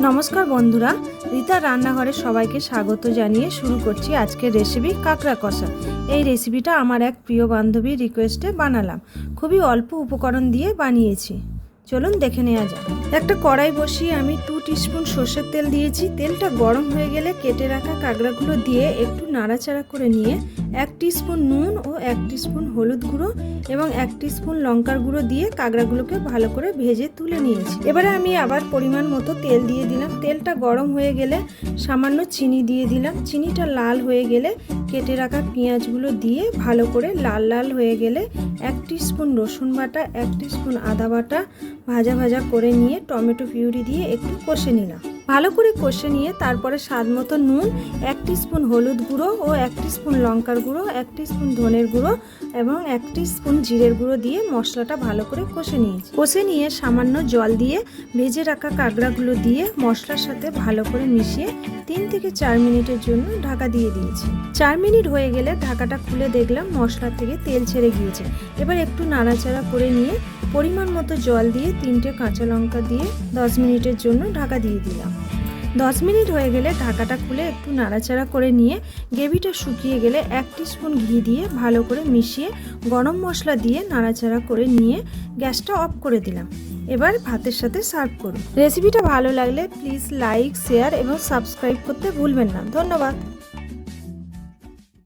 নমস্কার বন্ধুরা, রীতার রান্নাঘরে সবাইকে স্বাগত জানিয়ে শুরু করছি আজকের রেসিপি কাঁকড়া কষা। এই রেসিপিটা আমার এক প্রিয় বান্ধবীর রিকোয়েস্টে বানালাম। খুবই অল্প উপকরণ দিয়ে বানিয়েছি। চলুন দেখে নেওয়া যাক। একটা কড়াই বসিয়ে আমি টু টিস্পুন সর্ষের তেল দিয়েছি। তেলটা গরম হয়ে গেলে কেটে রাখা কাঁকড়াগুলো দিয়ে একটু নাড়াচাড়া করে নিয়ে এক টিস্পুন নুন ও এক টিস্পুন হলুদ গুঁড়ো এবং এক টিস্পুন লঙ্কার গুঁড়ো দিয়ে কাঁকড়াগুলোকে ভালো করে ভেজে তুলে নিয়েছি। এবারে আমি আবার পরিমাণ মতো তেল দিয়ে দিলাম। তেলটা গরম হয়ে গেলে সামান্য চিনি দিয়ে দিলাম। চিনিটা লাল হয়ে গেলে কেটে রাখা পেঁয়াজগুলো দিয়ে ভালো করে লাল লাল হয়ে গেলে এক স্পুন রসুন বাটা, এক স্পুন আদা বাটা ভাজা ভাজা করে নিয়ে টমেটো পিউরি দিয়ে একটু কষে নিলাম। ভালো করে কষে নিয়ে তারপরে স্বাদ মতো নুন, এক স্পুন হলুদ গুঁড়ো ও এক স্পুন লঙ্কার গুঁড়ো, এক স্পুন ধনের গুঁড়ো এবং এক স্পুন জিরের গুঁড়ো দিয়ে মশলাটা ভালো করে কষে নিয়েছি। কষে নিয়ে সামান্য জল দিয়ে ভেজে রাখা কাঁকড়াগুলো দিয়ে মশলার সাথে ভালো করে মিশিয়ে তিন থেকে চার মিনিটের জন্য ঢাকা দিয়ে দিয়েছি। চার মিনিট হয়ে গেলে ঢাকাটা খুলে দেখলাম মশলা থেকে তেল ছেড়ে গিয়েছে। এবার একটু নাড়াচাড়া করে নিয়ে পরিমাণ মতো জল দিয়ে তিনটে কাঁচা লঙ্কা দিয়ে দশ মিনিটের জন্য ঢাকা দিয়ে দিলাম। দশ মিনিট হয়ে গেলে ঢাকাটা খুলে একটু নাড়াচাড়া করে নিয়ে গ্রেভিটা শুকিয়ে গেলে এক স্পুন ঘি দিয়ে ভালো করে মিশিয়ে গরম মশলা দিয়ে নাড়াচাড়া করে নিয়ে গ্যাসটা অফ করে দিলাম। এবার ভাতের সাথে সার্ভ করুন। রেসিপিটা ভালো লাগলে প্লিজ লাইক, শেয়ার এবং সাবস্ক্রাইব করতে ভুলবেন না। ধন্যবাদ।